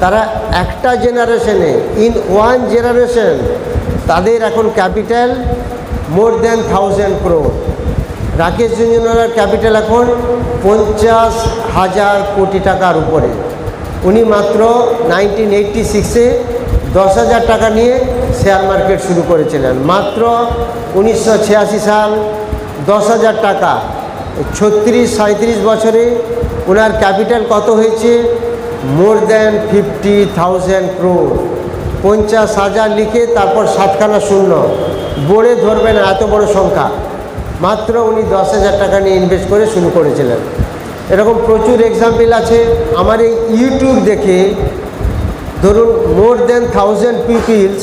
তারা একটা জেনারেশনে ইন ওয়ান জেনারেশন তাদের এখন capital more than thousand crore Rakesh ঝুঞ্ঝুনওয়ালার capital এখন পঞ্চাশ হাজার কোটি টাকার উপরে। উনি মাত্র নাইনটিন এইটটি সিক্সে দশ হাজার টাকা নিয়ে শেয়ার মার্কেট শুরু করেছিলেন। মাত্র উনিশশো ছিয়াশি সাল দশ হাজার টাকা। ছত্রিশ সাঁত্রিশ বছরে ওনার ক্যাপিটাল কত হয়েছে? More than fifty thousand crore পঞ্চাশ হাজার লিখে তারপর সাতখানা শূন্য। বোর্ডে ধরবে না, এত বড় সংখ্যা। মাত্র উনি দশ হাজার টাকা নিয়ে ইনভেস্ট করে শুরু করেছিলেন। এরকম প্রচুর এক্সাম্পল আছে। আমার এই ইউটিউব দেখে, ধরুন more than thousand peoples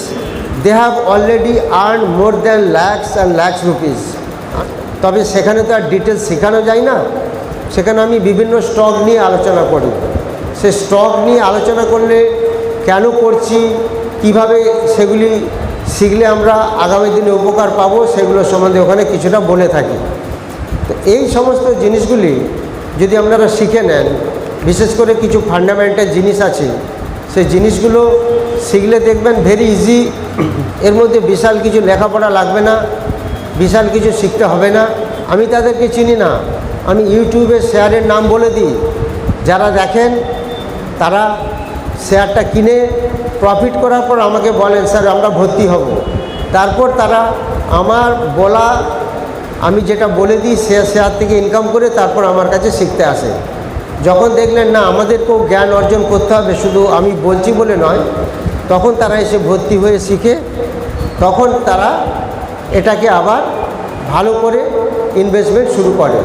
they have already earn more than lakhs and lakhs rupees তবে সেখানে তো আর ডিটেলস শেখানো যায় না। সেখানে আমি বিভিন্ন স্টক নিয়ে আলোচনা করি। সে স্টক নিয়ে আলোচনা করলে কেন করছি, কীভাবে সেগুলি শিখলে আমরা আগামী দিনে উপকার পাবো, সেগুলো সম্বন্ধে ওখানে কিছুটা বলে থাকি। তো এই সমস্ত জিনিসগুলি যদি আপনারা শিখে নেন, বিশেষ করে কিছু ফান্ডামেন্টাল জিনিস আছে, সেই জিনিসগুলো শিখলে দেখবেন ভেরি ইজি এর মধ্যে বিশাল কিছু লেখাপড়া লাগবে না, বিশাল কিছু শিখতে হবে না। আমি তাদেরকে চিনি না, আমি ইউটিউবে শেয়ারের নাম বলে দিই। যারা দেখেন তারা শেয়ারটা কিনে প্রফিট করার পর আমাকে বলেন, স্যার, আমরা ভর্তি হব। তারপর তারা আমার বলা, আমি যেটা বলে দিই, সে শেয়ার থেকে ইনকাম করে তারপর আমার কাছে শিখতে আসে। যখন দেখলেন, না, আমাদেরকেও জ্ঞান অর্জন করতে হবে, শুধু আমি বলছি বলে নয়, তখন তারা এসে ভর্তি হয়ে শিখে, তখন তারা এটাকে আবার ভালো করে ইনভেস্টমেন্ট শুরু করে।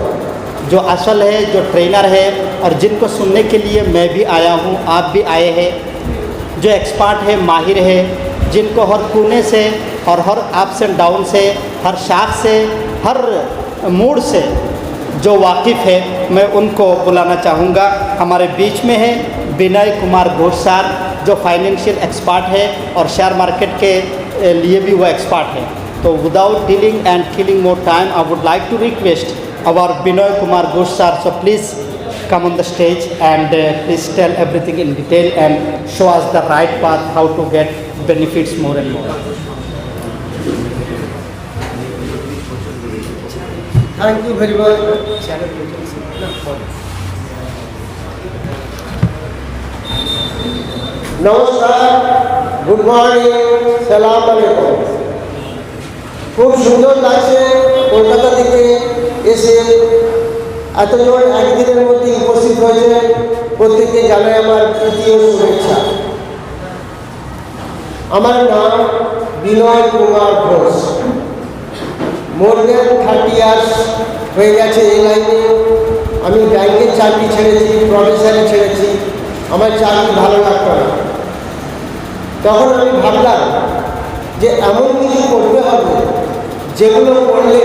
जो असल है, जो ट्रेनर है और जिनको सुनने के लिए मैं भी आया हूँ, आप भी आए हैं, जो एक्सपर्ट है, माहिर है, जिनको हर कोने से और हर अप्स एंड डाउन से, हर शाख से, हर मूड से जो वाकिफ़ है, मैं उनको बुलाना चाहूँगा। हमारे बीच में है विनय कुमार घोष सर जो फाइनेंशियल एक्सपर्ट है और शेयर मार्केट के लिए भी वो एक्सपर्ट है। तो without dealing and killing more time I would like to request our Binoy Kumar Ghosh sir. So please come on the stage and uh, please tell everything in detail and show us the right path how to get benefits more and more. Thank you very much নমস্কার good morning সালাম আলাইকুম খুব সুন্দর লাগছে কলকাতা থেকে এসে এতজন একদিনের মধ্যে উপস্থিত হয়েছে। প্রত্যেককে জানাই আমার তৃতীয় শুভেচ্ছা। আমার নাম Binoy Kumar Ghosh. More than thirty years হয়ে গেছে এই লাইনে। আমি ব্যাংকের চাকরি ছেড়েছি প্রফেসারি ছেড়েছি। আমার চাকরি ভালো লাগতো না। তখন আমি ভাবলাম যে এমন কিছু করতে হবে যেগুলো করলে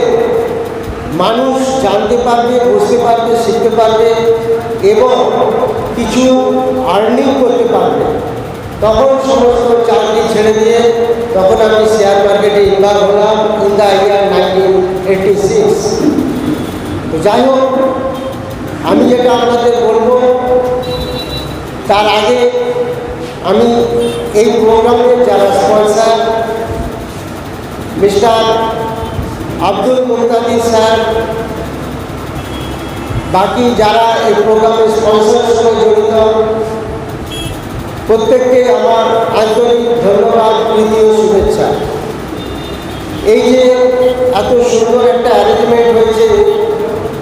মানুষ জানতে পারবে, বুঝতে পারবে, শিখতে পারবে এবং কিছু আর্নিং করতে পারবে। তখন সমস্ত চাকরি ছেড়ে দিয়ে তখন আমি শেয়ার মার্কেটে ইনভলভ হলাম in the year nineteen eighty six তো যাই হোক, আমি যেটা আপনাদের বলব, তার আগে আমি এই প্রোগ্রামের যারা স্পন্সার মিস্টার আব্দুল মুক্তাদি স্যার, বাকি যারা এই প্রোগ্রামের স্পন্সর সঙ্গে জড়িত, প্রত্যেককে আমার আন্তরিক ধন্যবাদ, প্রীতি ও শুভেচ্ছা। এই যে এত সুন্দর একটা অ্যারেঞ্জমেন্ট হয়েছে,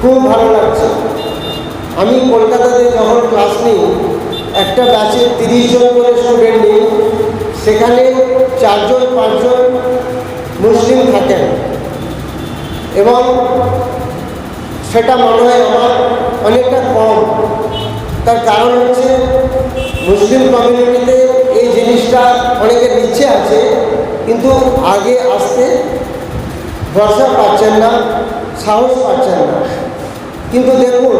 খুব ভালো লাগছে। আমি কলকাতাতে যখন ক্লাস নিই, একটা ব্যাচে তিরিশ জন করে স্টুডেন্ট নিই, সেখানে চারজন, পাঁচজন মুসলিম থাকেন। এবং সেটা মনে হয় আমার অনেকটা কম। তার কারণ হচ্ছে মুসলিম কমিউনিটিতে এই জিনিসটা অনেকের ইচ্ছে আছে, কিন্তু আগে আসতে ভরসা পাচ্ছেন না, সাহস পাচ্ছেন না। কিন্তু দেখুন,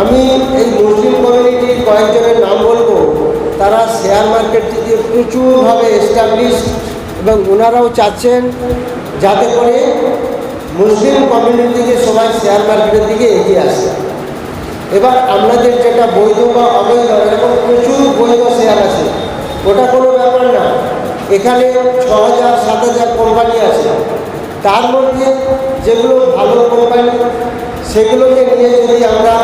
আমি এই মুসলিম কমিউনিটির কয়েকজনের নাম বলব, তারা শেয়ার মার্কেট থেকে প্রচুরভাবে এস্টাবলিশড এবং ওনারাও চাচ্ছেন যাতে করে মুসলিম কমিউনিটি থেকে সবাই শেয়ার মার্কেটের দিকে এগিয়ে আসে এবার আপনাদের যেটা বৈধ বা অবৈধ, এরকম প্রচুর বৈধ শেয়ার আছে। ওটা কোনো ব্যাপার না। এখানে ছ হাজার সাত হাজার কোম্পানি আছে। তার মধ্যে যেগুলো ভালো কোম্পানি সেগুলোকে নিয়ে যদি আমরা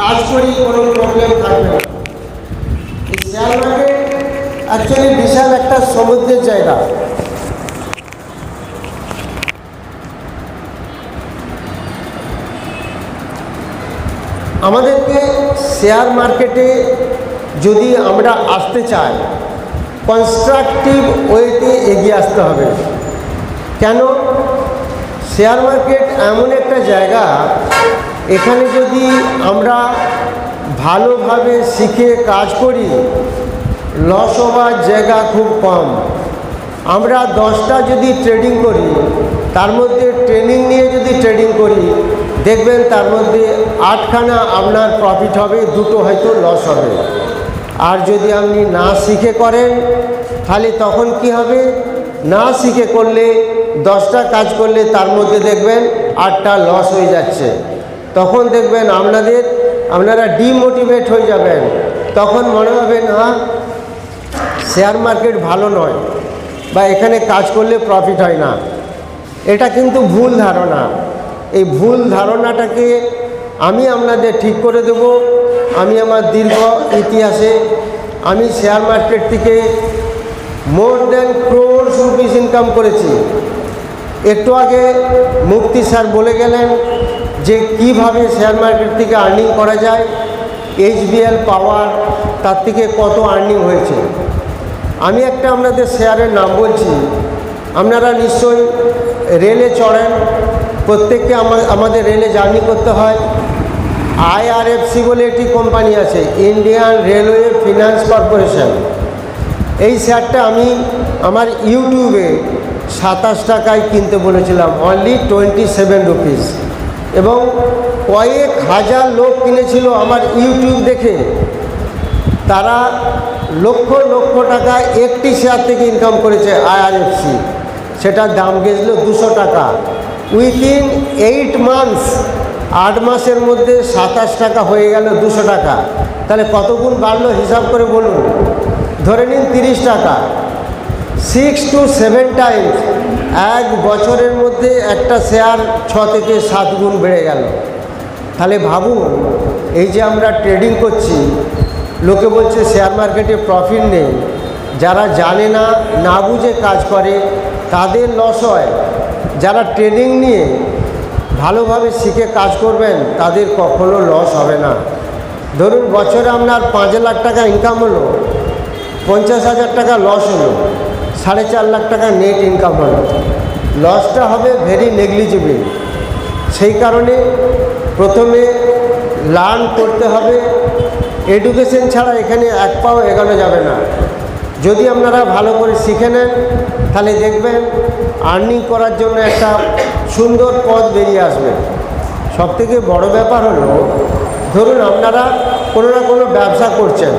কাজ করি, কোনো প্রবলেম থাকবে না। শেয়ার মার্কেট অ্যাকচুয়ালি বিশাল একটা সমুদ্রের জায়গা। আমাদেরকে শেয়ার মার্কেটে যদি আমরা আসতে চাই কনস্ট্রাকটিভ ওয়েতে এগিয়ে আসতে হবে। কেন? শেয়ার মার্কেট এমন একটা জায়গা, এখানে যদি আমরা ভালোভাবে শিখে কাজ করি লস হওয়ার জায়গা খুব কম। আমরা দশটা যদি ট্রেডিং করি, তার মধ্যে ট্রেনিং নিয়ে যদি ট্রেডিং করি দেখবেন তার মধ্যে আটখানা আপনার প্রফিট হবে, দুটো হয়তো লস হবে। আর যদি আপনি না শিখে করেন, তাহলে তখন কি হবে? না শিখে করলে, দশটা কাজ করলে তার মধ্যে দেখবেন আটটা লস হয়ে যাচ্ছে। তখন দেখবেন আপনাদের, আপনারা ডিমোটিভেট হয়ে যাবেন। তখন মনে হবে, না শেয়ার মার্কেট ভালো নয় বা এখানে কাজ করলে প্রফিট হয় না। এটা কিন্তু ভুল ধারণা। এই ভুল ধারণাটাকে আমি আপনাদের ঠিক করে দেব। আমি আমার দীর্ঘ ইতিহাসে আমি শেয়ার মার্কেট থেকে more than crores rupees income করেছি। একটু আগে মুক্তি স্যার বলে গেলেন যে কীভাবে শেয়ার মার্কেট থেকে আর্নিং করা যায় এইচবিএল পাওয়ার তার থেকে কত আর্নিং হয়েছে। আমি একটা আপনাদের শেয়ারের নাম বলছি। আপনারা নিশ্চয়ই রেলে চড়েন প্রত্যেককে আমাদের রেলে জার্নি করতে হয়। আইআরএফসি বলে একটি কোম্পানি আছে ইন্ডিয়ান রেলওয়ে ফিনান্স কর্পোরেশন এই শেয়ারটা আমি আমার ইউটিউবে সাতাশ টাকায় কিনতে বলেছিলাম অনলি টোয়েন্টি সেভেন রুপিস এবং কয়েক হাজার লোক কিনেছিল আমার ইউটিউব দেখে। তারা লক্ষ লক্ষ টাকা একটি শেয়ার থেকে ইনকাম করেছে আইআরএফসি সেটার দাম গেছিল দুশো টাকা। উইথিন এইট মান্থস আট মাসের মধ্যে সাতাশ টাকা হয়ে গেল দুশো টাকা। তাহলে কত গুণ বাড়লো হিসাব করে বলুন। ধরে নিন তিরিশ টাকা। সিক্স টু সেভেন টাইমস এক বছরের মধ্যে একটা শেয়ার ছ থেকে সাত গুণ বেড়ে গেল। তাহলে ভাবুন, এই যে আমরা ট্রেডিং করছি, লোকে বলছে শেয়ার মার্কেটে প্রফিট নেই। যারা জানে না না বুঝে কাজ করে, তাদের লস হয়। যারা ট্রেনিং নিয়ে ভালোভাবে শিখে কাজ করবেন, তাদের কখনো লস হবে না। ধরুন, বছরে আপনার পাঁচ লাখ টাকা ইনকাম হলো, পঞ্চাশ হাজার টাকা লস হলো, সাড়ে চার লাখ টাকা নেট ইনকাম হলো। লসটা হবে ভেরি নেগলিজিবল সেই কারণে প্রথমে লার্ন করতে হবে। এডুকেশন ছাড়া এখানে এক পাও এগোনো যাবে না। যদি আপনারা ভালো করে শিখে নেন, তাহলে দেখবেন আর্নিং করার জন্য একটা সুন্দর পথ বেরিয়ে আসবে। সবথেকে বড় ব্যাপার হলো, ধরুন আপনারা কোনো না কোনো ব্যবসা করছেন।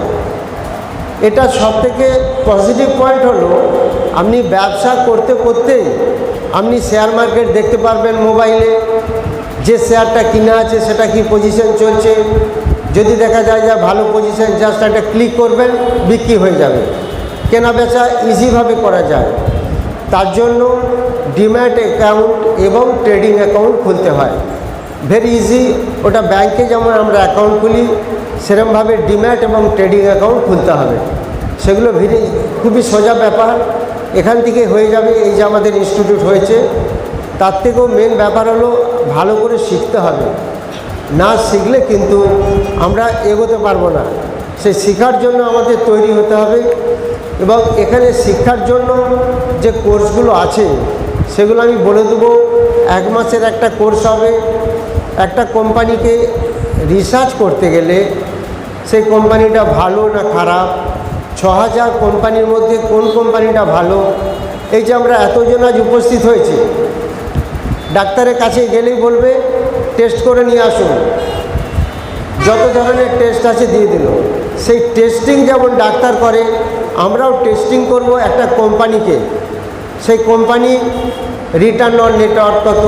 এটা সব থেকে পজিটিভ পয়েন্ট হলো, আপনি ব্যবসা করতে করতেই আপনি শেয়ার মার্কেট দেখতে পারবেন মোবাইলে যে শেয়ারটা কিনা আছে সেটা কি পজিশন চলছে। যদি দেখা যায় যা ভালো পজিশন জাস্ট একটা ক্লিক করবেন, বিক্রি হয়ে যাবে। কেনা বেচা ইজিভাবে করা যায়। তার জন্য ডিম্যাট অ্যাকাউন্ট এবং ট্রেডিং অ্যাকাউন্ট খুলতে হয়। ভেরি ইজি ওটা ব্যাংকে যেমন আমরা অ্যাকাউন্ট খুলি, সেরমভাবে ডিম্যাট এবং ট্রেডিং অ্যাকাউন্ট খুলতে হবে। সেগুলো ভেরি খুবই সোজা ব্যাপার। এখান থেকে হয়ে যাবে এই যে আমাদের ইনস্টিটিউট হয়েছে। তার থেকেও মেন ব্যাপার হলো ভালো করে শিখতে হবে। না শিখলে কিন্তু আমরা এগোতে পারব না। সেই শেখার জন্য আমাদের তৈরি হতে হবে। এবং এখানে শিক্ষার জন্য যে কোর্সগুলো আছে, সেগুলো আমি বলে দেবো। এক মাসের একটা কোর্স হবে। একটা কোম্পানিকে রিসার্চ করতে গেলে সেই কোম্পানিটা ভালো না খারাপ? ছ হাজার কোম্পানির মধ্যে কোন কোম্পানিটা ভালো? এই যে আমরা এতজন আজ উপস্থিত হয়েছি, ডাক্তারের কাছে গেলেই বলবে, টেস্ট করে নিয়ে আসুন। যত ধরনের টেস্ট আছে দিয়ে দিল। সেই টেস্টিং যেমন ডাক্তার করে আমরাও টেস্টিং করব একটা কোম্পানিকে সেই কোম্পানি রিটার্ন অন নেটওয়ার্ক কত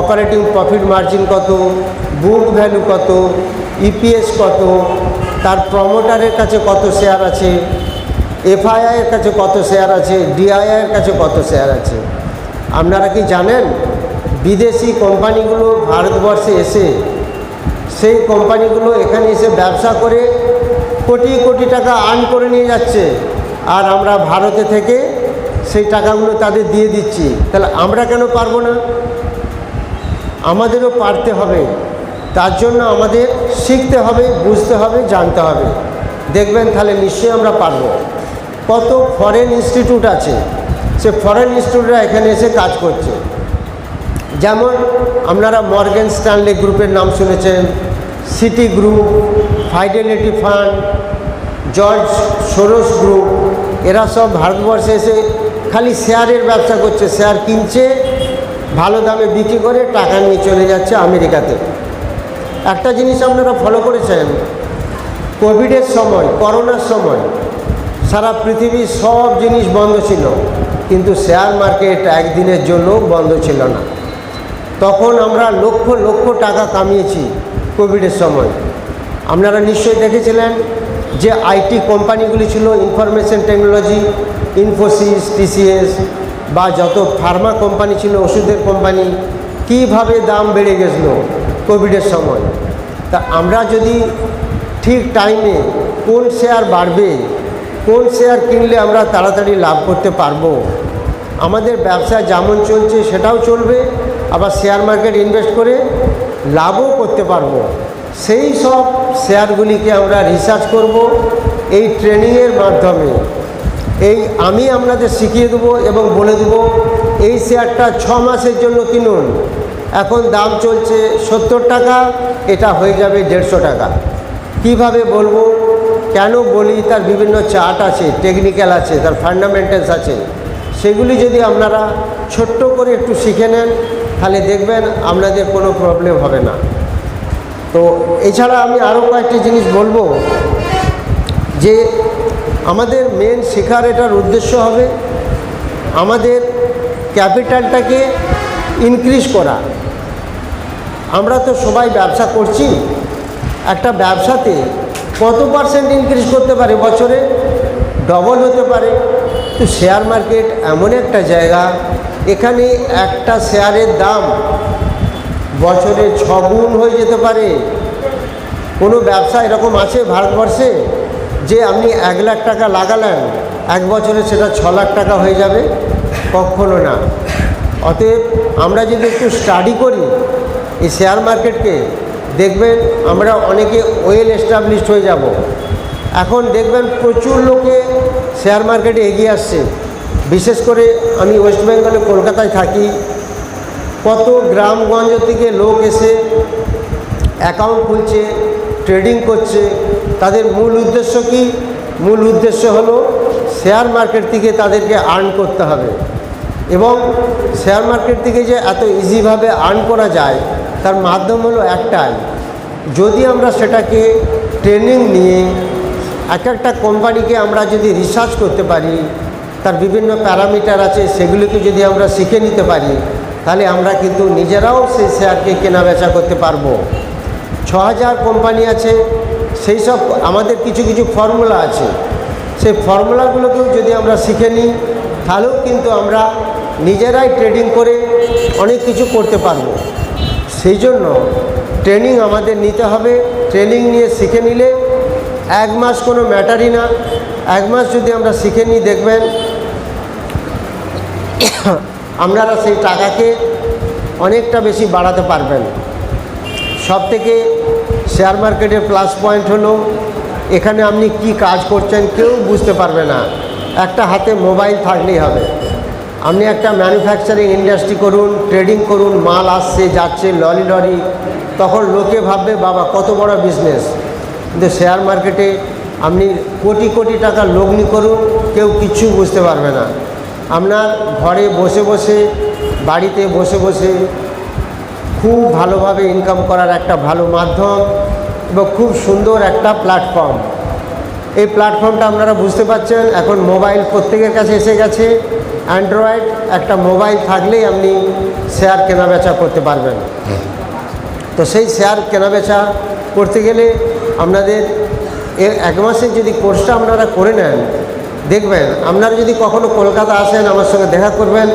অপারেটিং প্রফিট মার্জিন কত বুক ভ্যালু কত ইপিএস কত, তার প্রমোটারের কাছে কত শেয়ার আছে এফআইআই এর কাছে কত শেয়ার আছে ডিআইআইয়ের কাছে কত শেয়ার আছে। আপনারা কি জানেন, বিদেশি কোম্পানিগুলো ভারতবর্ষে এসে, সেই কোম্পানিগুলো এখানে এসে ব্যবসা করে কোটি কোটি টাকা আর্ন করে নিয়ে যাচ্ছে। আর আমরা ভারতে থেকে সেই টাকাগুলো তাদের দিয়ে দিচ্ছি। তাহলে আমরা কেন পারব না? আমাদেরও পারতে হবে। তার জন্য আমাদের শিখতে হবে, বুঝতে হবে, জানতে হবে। দেখবেন তাহলে নিশ্চয়ই আমরা পারব। কত ফরেন ইনস্টিটিউট আছে। সে ফরেন ইনস্টিটিউটরা এখানে এসে কাজ করছে। যেমন আপনারা মর্গেন স্ট্যানলে গ্রুপের নাম শুনেছেন, city group, Fidelity fund, George Soros group এরা সব ভারতবর্ষে এসে খালি শেয়ারের ব্যবসা করছে, শেয়ার কিনছে, ভালো দামে বিক্রি করে টাকা নিয়ে চলে যাচ্ছে আমেরিকাতে। একটা জিনিস আপনারা ফলো করেছেন, কোভিডের সময়, করোনার সময় সারা পৃথিবীর সব জিনিস বন্ধ ছিল, কিন্তু শেয়ার মার্কেট একদিনের জন্য বন্ধ ছিল না। তখন আমরা লক্ষ লক্ষ টাকা কামিয়েছি কোভিডের সময়। আপনারা নিশ্চয়ই দেখেছিলেন যে আইটি কোম্পানিগুলি ছিল ইনফরমেশন টেকনোলজি ইনফোসিস টিসিএস বা যত ফার্মা কোম্পানি ছিল, ওষুধের কোম্পানি কীভাবে দাম বেড়ে গেছিল কোভিডের সময়? তা আমরা যদি ঠিক টাইমে কোন শেয়ার বাড়বে, কোন শেয়ার কিনলে আমরা তাড়াতাড়ি লাভ করতে পারব? আমাদের ব্যবসা যেমন চলছে, সেটাও চলবে, আবার শেয়ার মার্কেট ইনভেস্ট করে লাভও করতে পারব। সেই সব শেয়ারগুলিকে আমরা রিসার্চ করব এই ট্রেনিংয়ের মাধ্যমে। এই আমি আপনাদের শিখিয়ে দেবো এবং বলে দেবো, এই শেয়ারটা ছ মাসের জন্য কিনুন। এখন দাম চলছে সত্তর টাকা, এটা হয়ে যাবে দেড়শো টাকা। কীভাবে বলব? কেন বলি? তার বিভিন্ন চার্ট আছে টেকনিক্যাল আছে, তার ফান্ডামেন্টালস আছে। সেগুলি যদি আপনারা ছোট্ট করে একটু শিখে নেন, তাহলে দেখবেন আপনাদের কোনো প্রবলেম হবে না। তো এছাড়া আমি আরও কয়েকটি জিনিস বলব, যে আমাদের মেন শেখার এটার উদ্দেশ্য হবে আমাদের ক্যাপিটালটাকে ইনক্রিজ করা। আমরা তো সবাই ব্যবসা করছি, একটা ব্যবসাতে কত পার্সেন্ট ইনক্রিজ করতে পারে বছরে? ডবল হতে পারে। তো শেয়ার মার্কেট এমন একটা জায়গা, এখানে একটা শেয়ারের দাম বছরে ছগুণ হয়ে যেতে পারে। কোনো ব্যবসা এরকম আছে ভারতবর্ষে যে আপনি এক লাখ টাকা লাগালেন, এক বছরে সেটা ছ লাখ টাকা হয়ে যাবে? কখনো না। অতএব আমরা যদি একটু স্টাডি করি এই শেয়ার মার্কেটকে দেখবেন আমরা অনেকে ওয়েল এস্টাবলিশড হয়ে যাব। এখন দেখবেন প্রচুর লোকে শেয়ার মার্কেটে এগিয়ে আসছে। বিশেষ করে আমি ওয়েস্ট বেঙ্গলে কলকাতায় থাকি কত গ্রামগঞ্জ থেকে লোক এসে অ্যাকাউন্ট খুলছে ট্রেডিং করছে, তাদের মূল উদ্দেশ্য কি? মূল উদ্দেশ্য হলো শেয়ার মার্কেট থেকে তাদেরকে আর্ন করতে হবে। এবং শেয়ার মার্কেট থেকে যে এত ইজিভাবে আর্ন করা যায়, তার মাধ্যম হলো একটাই, যদি আমরা সেটাকে ট্রেনিং নিয়ে এক একটা কোম্পানিকে আমরা যদি রিসার্চ করতে পারি, তার বিভিন্ন প্যারামিটার আছে, সেগুলিকে যদি আমরা শিখে নিতে পারি তাহলে আমরা কিন্তু নিজেরাও সেই শেয়ারকে কেনা বেচা করতে পারব। ছ হাজার কোম্পানি আছে, সেই সব আমাদের কিছু কিছু ফর্মুলা আছে। সেই ফর্মুলাগুলোকেও যদি আমরা শিখে নিই, তাহলেও কিন্তু আমরা নিজেরাই ট্রেডিং করে অনেক কিছু করতে পারব। সেই জন্য ট্রেনিং আমাদের নিতে হবে। ট্রেনিং নিয়ে শিখে নিলে এক মাস কোনো ম্যাটারই না। এক মাস যদি আমরা শিখে নিই, দেখবেন আপনারা সেই টাকাকে অনেকটা বেশি বাড়াতে পারবেন। সব থেকে শেয়ার মার্কেটের প্লাস পয়েন্ট হলো, এখানে আপনি কি কাজ করছেন কেউ বুঝতে পারবে না। একটা হাতে মোবাইল থাকলেই হবে। আপনি একটা ম্যানুফ্যাকচারিং ইন্ডাস্ট্রি করুন, ট্রেডিং করুন, মাল আসছে, যাচ্ছে, লরি লরি, তখন লোকে ভাববে, বাবা, কত বড় বিজনেস কিন্তু শেয়ার মার্কেটে আপনি কোটি কোটি টাকা লগ্নি করুন, কেউ কিচ্ছু বুঝতে পারবে না। আপনার ঘরে বসে বসে, বাড়িতে বসে বসে খুব ভালোভাবে ইনকাম করার একটা ভালো মাধ্যম এবং খুব সুন্দর একটা প্ল্যাটফর্ম এই প্ল্যাটফর্মটা আপনারা বুঝতে পারছেন, এখন মোবাইল প্রত্যেকের কাছে এসে গেছে। অ্যান্ড্রয়েড একটা মোবাইল থাকলেই আপনি শেয়ার কেনাবেচা করতে পারবেন। তো সেই শেয়ার কেনাবেচা করতে গেলে আপনাদের এর এক মাসের যদি কোর্সটা আপনারা করে নেন দেখবেন, আপনারা যদি কখনো কলকাতা আসেন, আমার সঙ্গে দেখা করবেন,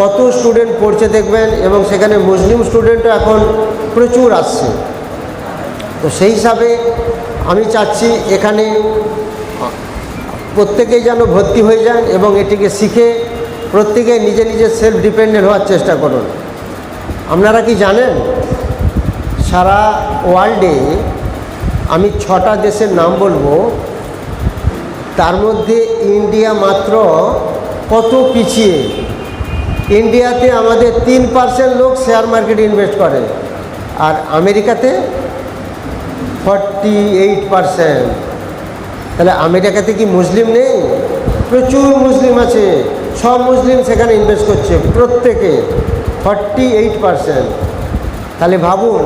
কত স্টুডেন্ট পড়ছে দেখবেন, এবং সেখানে মুসলিম স্টুডেন্টও এখন প্রচুর আসছে। তো সেই হিসাবে আমি চাচ্ছি এখানে প্রত্যেকেই যেন ভর্তি হয়ে যান এবং এটিকে শিখে প্রত্যেকে নিজে নিজে সেলফ ডিপেন্ডেন্ট হওয়ার চেষ্টা করুন। আপনারা কি জানেন, সারা ওয়ার্ল্ডে আমি ছটা দেশের নাম বলব তার মধ্যে ইন্ডিয়া মাত্র কত পিছিয়ে? ইন্ডিয়াতে আমাদের তিন পার্সেন্ট লোক শেয়ার মার্কেটে ইনভেস্ট করে। আর আমেরিকাতে ফর্টি এইট পার্সেন্ট তাহলে আমেরিকাতে কি মুসলিম নেই? প্রচুর মুসলিম আছে। সব মুসলিম সেখানে ইনভেস্ট করছে, প্রত্যেকে। ফর্টি এইট পার্সেন্ট তাহলে ভাবুন,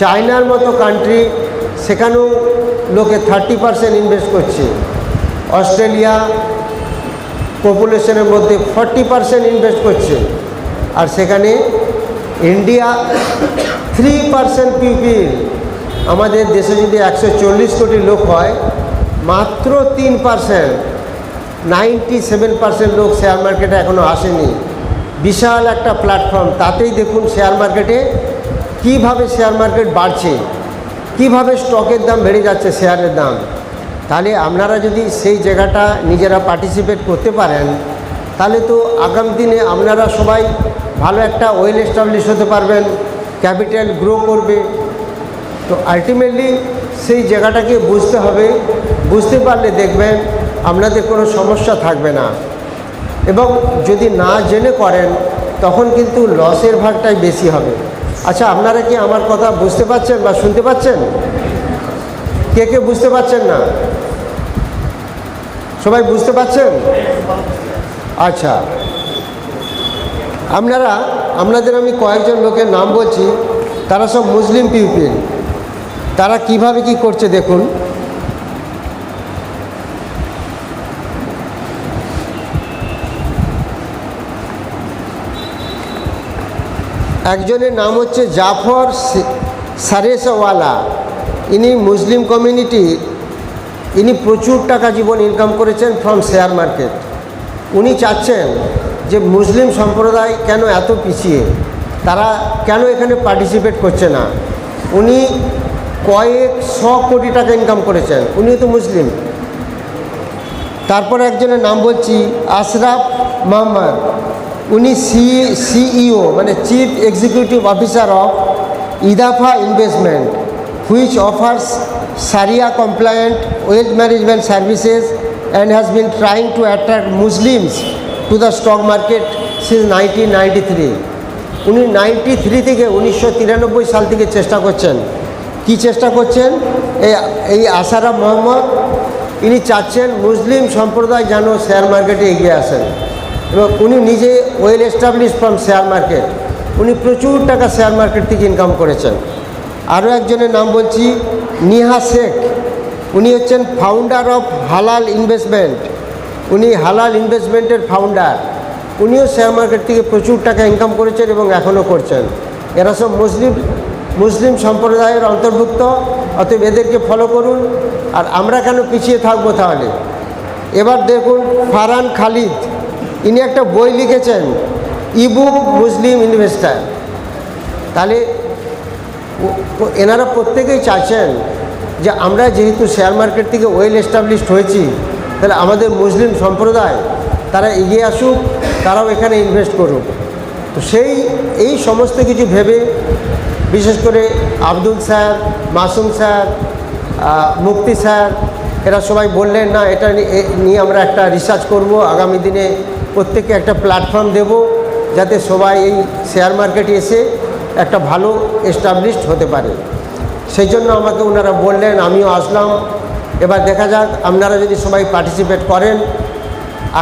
চায়নার মতো কান্ট্রি সেখানেও লোকে থার্টি পার্সেন্ট ইনভেস্ট করছে। অস্ট্রেলিয়া পপুলেশনের মধ্যে ফর্টি পার্সেন্ট ইনভেস্ট করছে। আর সেখানে ইন্ডিয়া থ্রি পার্সেন্ট পিপিল আমাদের দেশে যদি একশো চল্লিশ কোটি লোক হয়, মাত্র তিন পার্সেন্ট নাইনটি সেভেন পার্সেন্ট লোক শেয়ার মার্কেটে এখনও আসেনি। বিশাল একটা প্ল্যাটফর্ম তাতেই দেখুন শেয়ার মার্কেটে কীভাবে শেয়ার মার্কেট বাড়ছে। কীভাবে স্টকের দাম বেড়ে যাচ্ছে, শেয়ারের দাম? তাহলে আপনারা যদি সেই জায়গাটা নিজেরা পার্টিসিপেট করতে পারেন, তাহলে তো আগামী দিনে আপনারা সবাই ভালো একটা ওয়েল এস্টাবলিশ হতে পারবেন ক্যাপিটাল গ্রো করবে। তো আলটিমেটলি সেই জায়গাটাকে বুঝতে হবে। বুঝতে পারলে দেখবেন আপনাদের কোনো সমস্যা থাকবে না। এবং যদি না জেনে করেন, তখন কিন্তু লসের ভাগটাই বেশি হবে। আচ্ছা আপনারা কি আমার কথা বুঝতে পাচ্ছেন বা শুনতে পাচ্ছেন? কে কে বুঝতে পাচ্ছেন না? সবাই বুঝতে পাচ্ছেন আচ্ছা। আপনারা, আপনাদের আমি কয়েকজন লোকের নাম বলছি, তারা সব মুসলিম পিউপিল তারা কীভাবে কি করছে দেখুন। একজনের নাম হচ্ছে জাফর সারেসওয়ালা। ইনি মুসলিম কমিউনিটি। ইনি প্রচুর টাকা জীবন ইনকাম করেছেন ফ্রম শেয়ার মার্কেট উনি চাচ্ছেন যে মুসলিম সম্প্রদায় কেন এত পিছিয়ে? তারা কেন এখানে পার্টিসিপেট করছে না? উনি কয়েক শ কোটি টাকা ইনকাম করেছেন। উনি তো মুসলিম। তারপর একজনের নাম বলছি, আশরাফ মোহাম্মদ উনি সি সিইও মানে chief executive officer of Idafa investment which offers Sharia compliant wealth management services and has been trying to attract Muslims to the stock market since nineteen ninety three উনি নাইনটি থ্রি থেকে উনিশশো তিরানব্বই সাল থেকে চেষ্টা করছেন। কি চেষ্টা করছেন? এই এই আসারাম মোহাম্মদ, ইনি চাচ্ছেন মুসলিম সম্প্রদায় যেন শেয়ার মার্কেটে এগিয়ে আসেন। এবং উনি নিজে well establish from share market উনি প্রচুর টাকা শেয়ার মার্কেট থেকে ইনকাম করেছেন। আরও একজনের নাম বলছি, নিহা শেখ। উনি হচ্ছেন ফাউন্ডার অফ হালাল ইনভেস্টমেন্ট উনি হালাল ইনভেস্টমেন্টের ফাউন্ডার উনিও শেয়ার মার্কেট থেকে প্রচুর টাকা ইনকাম করেছেন এবং এখনও করছেন। এরা সব মুসলিম মুসলিম সম্প্রদায়ের অন্তর্ভুক্ত, অতএব এদেরকে ফলো করুন। আর আমরা কেন পিছিয়ে থাকব তাহলে? এবার দেখুন, ফারহান খালিদ। ইনি একটা বই লিখেছেন ইবুক মুসলিম ইনভেস্টার তাহলে এনারা প্রত্যেকেই চাচ্ছেন যে আমরা যেহেতু শেয়ার মার্কেট থেকে ওয়েল এস্টাবলিশড হয়েছি, তাহলে আমাদের মুসলিম সম্প্রদায়, তারা এগিয়ে আসুক, তারাও এখানে ইনভেস্ট করুক। তো সেই, এই সমস্ত কিছু ভেবে, বিশেষ করে Abdul sir, Masum sir Mukti sir, এরা সবাই বললেন, না, এটা নিয়ে আমরা একটা রিসার্চ করব, আগামী দিনে প্রত্যেককে একটা প্ল্যাটফর্ম দেব যাতে সবাই এই শেয়ার মার্কেটে এসে একটা ভালো এস্টাবলিশড হতে পারে। সেই জন্য আমাকে ওনারা বললেন, আমিও আসলাম। এবার দেখা যাক, আপনারা যদি সবাই পার্টিসিপেট করেন,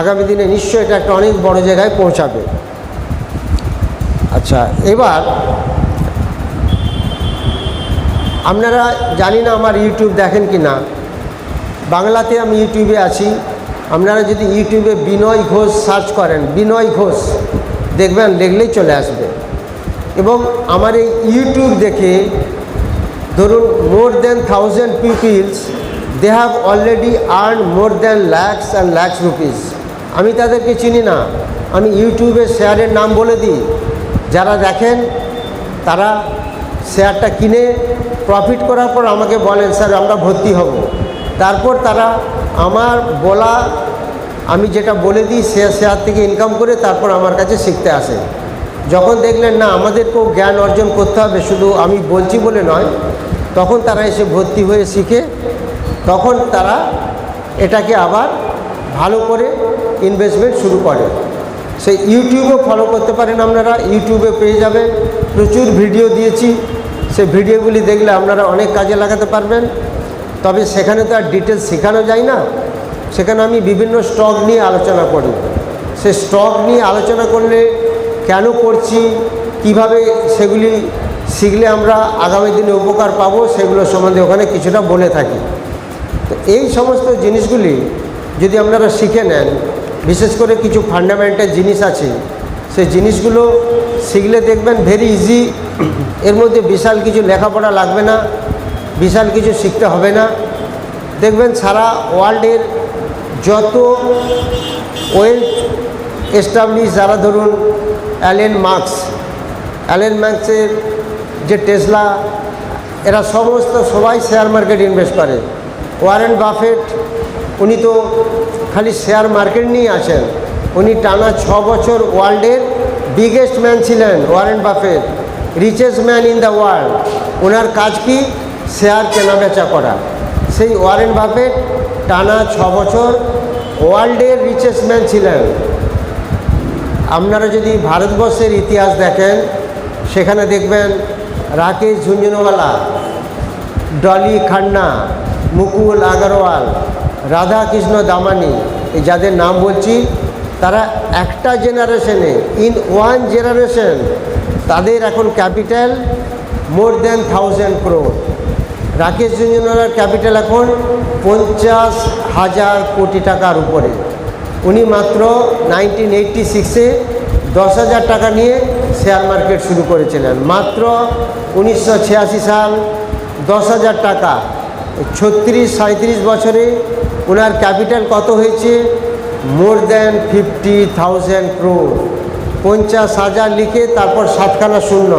আগামী দিনে নিশ্চয়ই এটা একটা অনেক বড় জায়গায় পৌঁছাবে। আচ্ছা এবার আপনারা জানি না আমার ইউটিউব দেখেন কি না বাংলাতে আমি ইউটিউবে আছি। আপনারা যদি ইউটিউবে বিনয় ঘোষ সার্চ করেন, বিনয় ঘোষ, দেখবেন, দেখলেই চলে আসবে। এবং আমার এই ইউটিউব দেখে, ধরুন more than thousand peoples they have already earn more than lakhs and lakhs rupees আমি তাদেরকে চিনি না। আমি ইউটিউবে শেয়ারের নাম বলে দিই। যারা দেখেন, তারা শেয়ারটা কিনে প্রফিট করার পর আমাকে বলেন, স্যার, আমরা ভর্তি হব। তারপর তারা আমার বলা, আমি যেটা বলে দিই, সে শেয়ার থেকে ইনকাম করে তারপর আমার কাছে শিখতে আসে। যখন দেখলেন, না, আমাদেরকেও জ্ঞান অর্জন করতে হবে, শুধু আমি বলছি বলে নয়, তখন তারা এসে ভর্তি হয়ে শিখে, তখন তারা এটাকে আবার ভালো করে ইনভেস্টমেন্ট শুরু করে। সেই ইউটিউবে ফলো করতে পারেন আপনারা, ইউটিউবে পেয়ে যাবেন। প্রচুর ভিডিও দিয়েছি। সেই ভিডিওগুলি দেখলে আপনারা অনেক কাজে লাগাতে পারবেন। তবে সেখানে তো আর ডিটেলস শেখানো যায় না। সেখানে আমি বিভিন্ন স্টক নিয়ে আলোচনা করি। সে স্টক নিয়ে আলোচনা করলে কেন করছি, কীভাবে সেগুলি শিখলে আমরা আগামী দিনে উপকার পাবো, সেগুলো সম্বন্ধে ওখানে কিছুটা বলে থাকি। তো এই সমস্ত জিনিসগুলি যদি আপনারা শিখে নেন, বিশেষ করে কিছু ফান্ডামেন্টাল জিনিস আছে, সেই জিনিসগুলো শিখলে দেখবেন ভেরি ইজি এর মধ্যে বিশাল কিছু লেখাপড়া লাগবে না। বিশাল কিছু শিখতে হবে না। দেখবেন সারা ওয়ার্ল্ডের যত ওয়েলথ এস্টাবলিশ, যারা ধরুন অ্যালেন মার্কস, অ্যালেন মার্কসের যে টেসলা, এরা সমস্ত সবাই শেয়ার মার্কেট ইনভেস্ট করে। ওয়ারেন বাফেট, উনি তো খালি শেয়ার মার্কেট নিয়ে আছেন উনি টানা ছ বছর ওয়ার্ল্ডের বিগেস্ট ম্যান ছিলেন, Warren Buffett richest man in the world ওনার কাজ কি? শেয়ার কেনাবেচা করা। সেই ওয়ারেন বাফেট টানা ছ বছর ওয়ার্ল্ডের রিচেস্ট ম্যান ছিলেন। আপনারা যদি ভারতবর্ষের ইতিহাস দেখেন, সেখানে দেখবেন রাকেশ ঝুঞ্ঝুনওয়ালা ডলি খান্না, মুকুল আগরওয়াল, রাধাকৃষ্ণ দামানি যাদের নাম বলছি, তারা একটা জেনারেশনে ইন ওয়ান জেনারেশন তাদের এখন capital more than thousand crore Rakesh ঝুঞ্ঝুনওয়ালার capital এখন পঞ্চাশ হাজার কোটি টাকার উপরে। উনি মাত্র নাইনটিন এইটটি সিক্সে দশ হাজার টাকা নিয়ে শেয়ার মার্কেট শুরু করেছিলেন। মাত্র উনিশশো ছিয়াশি সাল দশ হাজার টাকা। ছত্রিশ সাঁত্রিশ বছরে ওনার ক্যাপিটাল কত হয়েছে? More than fifty thousand crore পঞ্চাশ হাজার লিখে তারপর সাতখানা শূন্য।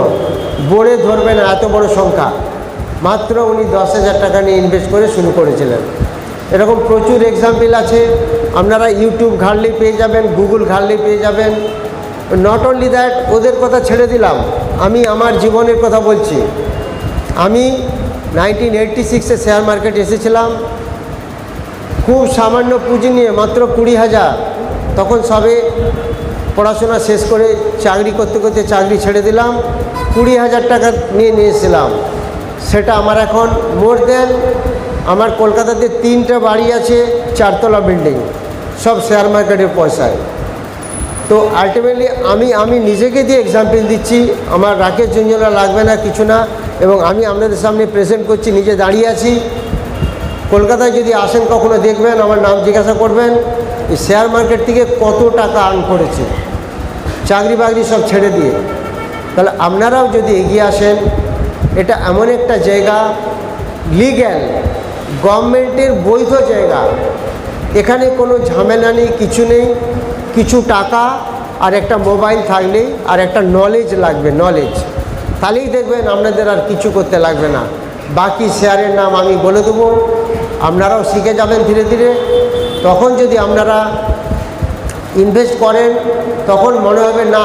বোর্ডে ধরবে না, এত বড় সংখ্যা। মাত্র উনি দশ হাজার টাকা নিয়ে ইনভেস্ট করে শুরু করেছিলেন। এরকম প্রচুর এক্সাম্পল আছে। আপনারা ইউটিউব ঘাটলেই পেয়ে যাবেন গুগল ঘাটলেই পেয়ে যাবেন। নট অনলি দ্যাট ওদের কথা ছেড়ে দিলাম। আমি আমার জীবনের কথা বলছি। আমি নাইনটিন এইটটি সিক্সে শেয়ার মার্কেট এসেছিলাম। খুব সামান্য পুঁজি নিয়ে মাত্র কুড়ি হাজার। তখন সবে পড়াশোনা শেষ করে চাকরি করতে করতে চাকরি ছেড়ে দিলাম। কুড়ি হাজার টাকা নিয়ে নিয়েছিলাম। সেটা আমার এখন মোর দেন আমার কলকাতাতে তিনটা বাড়ি আছে, চারতলা বিল্ডিং সব শেয়ার মার্কেটের পয়সায়। তো আলটিমেটলি আমি আমি নিজেকে দিয়ে এক্সাম্পল দিচ্ছি, আমার রাকেশ ঝুঞ্ঝুনা লাগবে না কিছু না, এবং আমি আপনাদের সামনে প্রেজেন্ট করছি, নিজে দাঁড়িয়ে আছি। কলকাতায় যদি আসেন কখনো দেখবেন, আমার নাম জিজ্ঞাসা করবেন, এই শেয়ার মার্কেট থেকে কত টাকা আর্ন করেছে। চাকরি বাকরি সব ছেড়ে দিয়ে। তাহলে আপনারাও যদি এগিয়ে আসেন এটা এমন একটা জায়গা লিগ্যাল গভর্নমেন্টের বৈধ জায়গা। এখানে কোনো ঝামেলা নেই, কিছু নেই, কিছু টাকা আর একটা মোবাইল থাকলেই আর একটা নলেজ লাগবে নলেজ তাহলেই দেখবেন আপনাদের আর কিছু করতে লাগবে না। বাকি শেয়ারের নাম আমি বলে দেবো। আপনারাও শিখে যাবেন ধীরে ধীরে। তখন যদি আপনারা ইনভেস্ট করেন, তখন মনে হবে, না,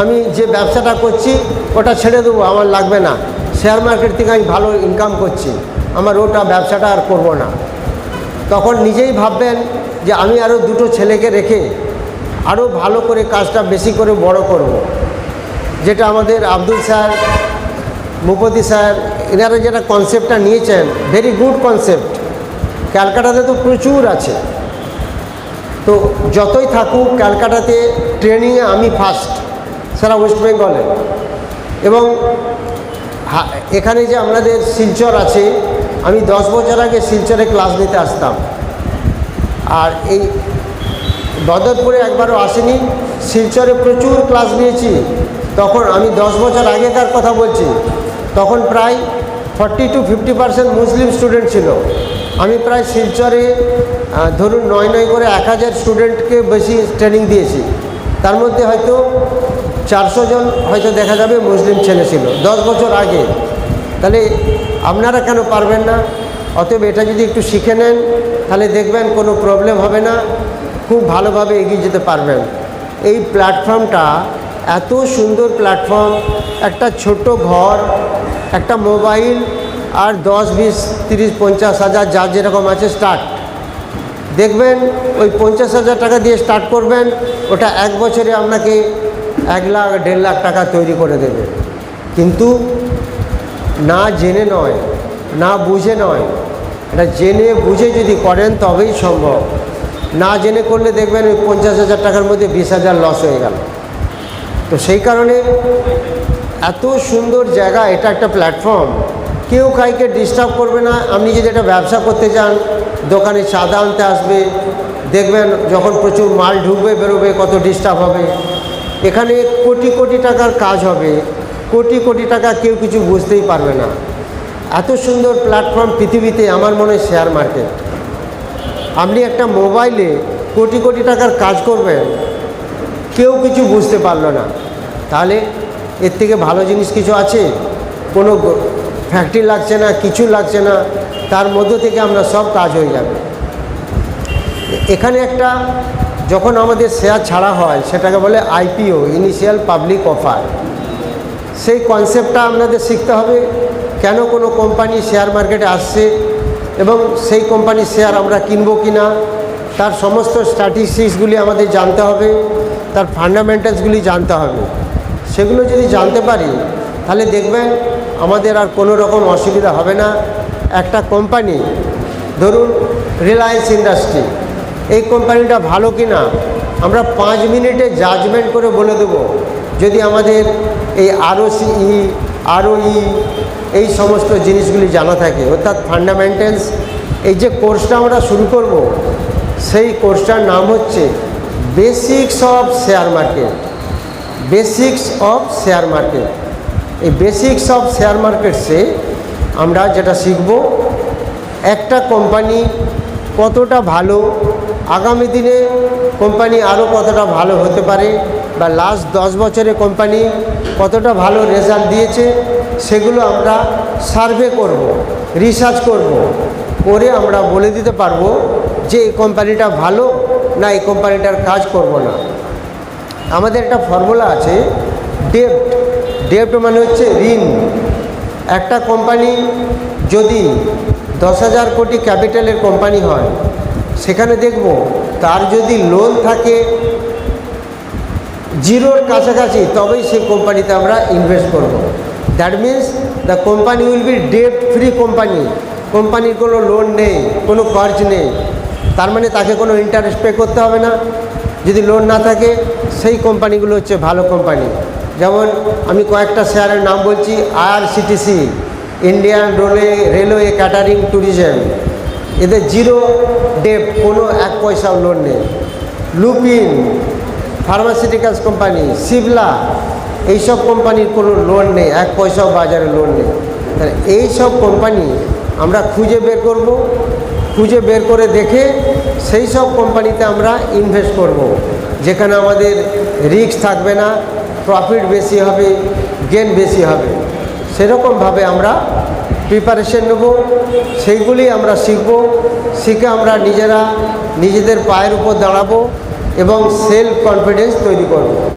আমি যে ব্যবসাটা করছি, ওটা ছেড়ে দেবো, আমার লাগবে না। শেয়ার মার্কেট থেকে আমি ভালো ইনকাম করছি, আমার ওটা ব্যবসাটা আর করব না। তখন নিজেই ভাববেন যে, আমি আরও দুটো ছেলেকে রেখে আরও ভালো করে কাজটা বেশি করে বড় করব। যেটা আমাদের আব্দুল স্যার, মুপতি স্যার, এনারা যেটা কনসেপ্টটা নিয়েছেন ভেরি গুড কনসেপ্ট ক্যালকাটাতে তো প্রচুর আছে। তো যতই থাকুক, ক্যালকাটাতে ট্রেনিংয়ে আমি ফার্স্ট সারা ওয়েস্ট বেঙ্গলে এবং এখানে যে আমাদের শিলচর আছে, আমি দশ বছর আগে শিলচরে ক্লাস নিতে আসতাম। আর এই বদরপুরে একবারও আসেনি, শিলচরে প্রচুর ক্লাস নিয়েছি। তখন আমি দশ বছর আগেকার কথা বলছি, তখন প্রায় forty to fifty percent Muslim student ছিল। আমি প্রায় শিলচরে ধরুন নয় নয় করে এক হাজার স্টুডেন্টকে বেশি ট্রেনিং দিয়েছি। তার মধ্যে হয়তো চারশো জন হয়তো দেখা যাবে মুসলিম ছেলে ছিল, দশ বছর আগে। তাহলে আপনারা কেন পারবেন না? অতএব এটা যদি একটু শিখে নেন, তাহলে দেখবেন কোনো প্রবলেম হবে না। খুব ভালোভাবে এগিয়ে যেতে পারবেন। এই প্ল্যাটফর্মটা এত সুন্দর প্ল্যাটফর্ম একটা ছোট্ট ঘর, একটা মোবাইল আর দশ, বিশ, তিরিশ, পঞ্চাশ হাজার যার যেরকম আছে স্টার্ট দেখবেন, ওই পঞ্চাশ হাজার টাকা দিয়ে স্টার্ট করবেন, ওটা এক বছরে আপনাকে এক লাখ, দেড় লাখ টাকা তৈরি করে দেবে। কিন্তু না জেনে নয়, না বুঝে নয়, এটা জেনে বুঝে যদি করেন তবেই সম্ভব। না জেনে করলে দেখবেন ওই পঞ্চাশ হাজার টাকার মধ্যে বিশ হাজার লস হয়ে গেল। তো সেই কারণে এত সুন্দর জায়গা, এটা একটা প্ল্যাটফর্ম কেউ কাউকে ডিস্টার্ব করবে না। আপনি যদি একটা ব্যবসা করতে চান দোকানে চাঁদা আনতে আসবে, দেখবেন যখন প্রচুর মাল ঢুকবে, বেরোবে, কত ডিস্টার্ব হবে। এখানে কোটি কোটি টাকার কাজ হবে, কোটি কোটি টাকা কেউ কিছু বুঝতেই পারবে না। এত সুন্দর প্ল্যাটফর্ম পৃথিবীতে আমার মনে হয় শেয়ার মার্কেট আপনি একটা মোবাইলে কোটি কোটি টাকার কাজ করবেন, কেউ কিছু বুঝতে পারল না। তাহলে এর থেকে ভালো জিনিস কিছু আছে? কোনো ফ্যাক্টরি লাগছে না, কিছু লাগছে না। তার মধ্য থেকে আমরা সব কাজ হয়ে যাবে। এখানে একটা যখন আমাদের শেয়ার ছাড়া হয়, সেটাকে বলে আইপিও ইনিশিয়াল পাবলিক অফার সেই কনসেপ্টটা আপনাদের শিখতে হবে, কেন কোনো কোম্পানি শেয়ার মার্কেটে আসছে এবং সেই কোম্পানির শেয়ার আমরা কিনবো কি না তার সমস্ত স্ট্যাটিস্টিক্সগুলি আমাদের জানতে হবে, তার ফান্ডামেন্টালসগুলি জানতে হবে। সেগুলো যদি জানতে পারি, তাহলে দেখবেন আমাদের আর কোনো রকম অসুবিধা হবে না। একটা কোম্পানি ধরুন রিলায়েন্স ইন্ডাস্ট্রি এই কোম্পানিটা ভালো কি না আমরা পাঁচ মিনিটে জাজমেন্ট করে বলে দেবো। যদি আমাদের এই আরও সিই আরও ই এই সমস্ত জিনিসগুলি জানা থাকে, অর্থাৎ ফান্ডামেন্টালস এই যে কোর্সটা আমরা শুরু করব, সেই কোর্সটার নাম হচ্ছে basics of share market basics of share market এই বেসিক্স অফ শেয়ার মার্কেটসে আমরা যেটা শিখব, একটা কোম্পানি কতটা ভালো, আগামী দিনে কোম্পানি আরও কতটা ভালো হতে পারে বা লাস্ট দশ বছরে কোম্পানি কতটা ভালো রেজাল্ট দিয়েছে, সেগুলো আমরা সার্ভে করব রিসার্চ করব, করে আমরা বলে দিতে পারব যে এই কোম্পানিটা ভালো না এই কোম্পানিটার কাজ করব না। আমাদের একটা ফর্মুলা আছে ডেপ্ট ডেপ্ট মানে হচ্ছে ঋণ। একটা কোম্পানি যদি দশ হাজার কোটি ক্যাপিটালের কোম্পানি হয়, সেখানে দেখব তার যদি লোন থাকে জিরোর কাছাকাছি, তবেই সেই কোম্পানিতে আমরা ইনভেস্ট করব। That means the company will be debt free company কোম্পানির কোনো লোন নেই, কোনো খরচ নেই। তার মানে তাকে কোনো ইন্টারেস্ট পে করতে হবে না। যদি লোন না থাকে, সেই কোম্পানিগুলো হচ্ছে ভালো কোম্পানি। যেমন আমি কয়েকটা শেয়ারের নাম বলছি IRCTC Indian railway railway catering tourism এদের জিরো ডেপ কোনো এক পয়সাও লোন নেই। লুপিন ফার্মাসিউটিক্যালস কোম্পানি সিবলা এইসব কোম্পানির কোনো লোন নেই, এক পয়সাও বাজারে লোন নেই। তাহলে এই সব কোম্পানি আমরা খুঁজে বের করব, খুঁজে বের করে দেখে সেই সব কোম্পানিতে আমরা ইনভেস্ট করব। যেখানে আমাদের রিস্ক থাকবে না প্রফিট বেশি হবে গেন বেশি হবে। সেরকমভাবে আমরা প্রিপারেশন নেব। সেইগুলি আমরা শিখব। শিখে আমরা নিজেরা নিজেদের পায়ের উপর দাঁড়াবো এবং সেলফ কনফিডেন্স তৈরি করব।